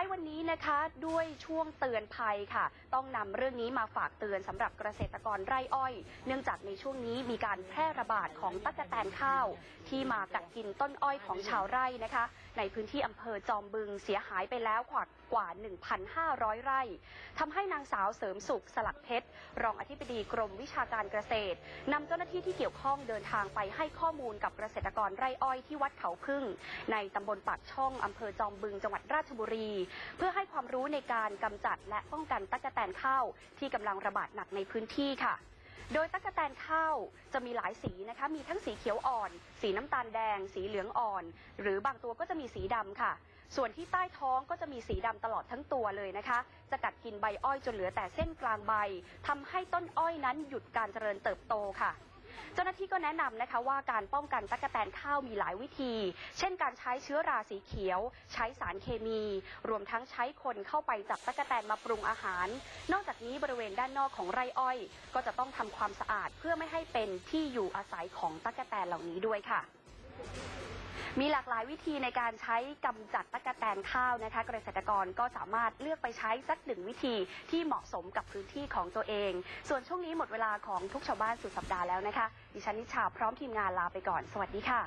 ายวันนี้นะคะด้วยช่วงเตือนภัยค่ะ ต้องนำเรื่องนี้มาฝากเตือนสำหรับเกษตรกรไร่อ้อย เนื่องจากในช่วงนี้มีการแพร่ระบาดของตั๊กแตนข้าว ที่มากัดกินต้นอ้อยของชาวไร่นะคะ ในพื้นที่อำเภอจอมบึงเสียหายไปแล้วกว่ากว่า 1,500 ไร่ทำให้นางสาวเสริมสุขสลักเพชร รองอธิบดีกรมวิชาการเกษตรนำเจ้าหน้าที่ที่เกี่ยวข้องเดินทางไปให้ข้อมูลกับเกษตรกรไร่อ้อยที่วัดเขาพึ่ง ในตำบลปากช่องอำเภอจอมบึงจังหวัดราชบุรีเพื่อให้ความรู้ในการกำจัดและป้องกันตั๊กแตนข้าวที่กำลังระบาดหนักในพื้นที่ค่ะโดยตั๊กแตนข้าวจะมีหลายสีนะคะ มีทั้งสีเขียวอ่อน สีน้ำตาลแดง สีเหลืองอ่อน หรือบางตัวก็จะมีสีดำค่ะ ส่วนที่ใต้ท้องก็จะมีสีดำตลอดทั้งตัวเลยนะคะ จะกัดกินใบอ้อยจนเหลือแต่เส้นกลางใบทำให้ต้นอ้อยนั้นหยุดการเจริญเติบโตค่ะ เจ้าหน้าที่ก็แนะนำนะคะว่าการป้องกันตั๊กแตนข้าวมีหลายวิธี เช่นการใช้เชื้อราสีเขียว ใช้สารเคมี รวมทั้งใช้คนเข้าไปจับตั๊กแตนมาปรุงอาหาร นอกจากนี้บริเวณด้านนอกของไร่อ้อย ก็จะต้องทำความสะอาดเพื่อไม่ให้เป็นที่อยู่อาศัยของตั๊กแตนเหล่านี้ด้วยค่ะ มีหลากหลายวิธีในการใช้กำจัดตะกแตนข้าวนะคะ เกษตรกรก็สามารถเลือกไปใช้สักหนึ่งวิธีที่เหมาะสมกับพื้นที่ของตัวเอง ส่วนช่วงนี้หมดเวลาของทุกชาวบ้านสุดสัปดาห์แล้วนะคะ ดิฉันนิชาพร้อมทีมงานลาไปก่อน สวัสดีค่ะ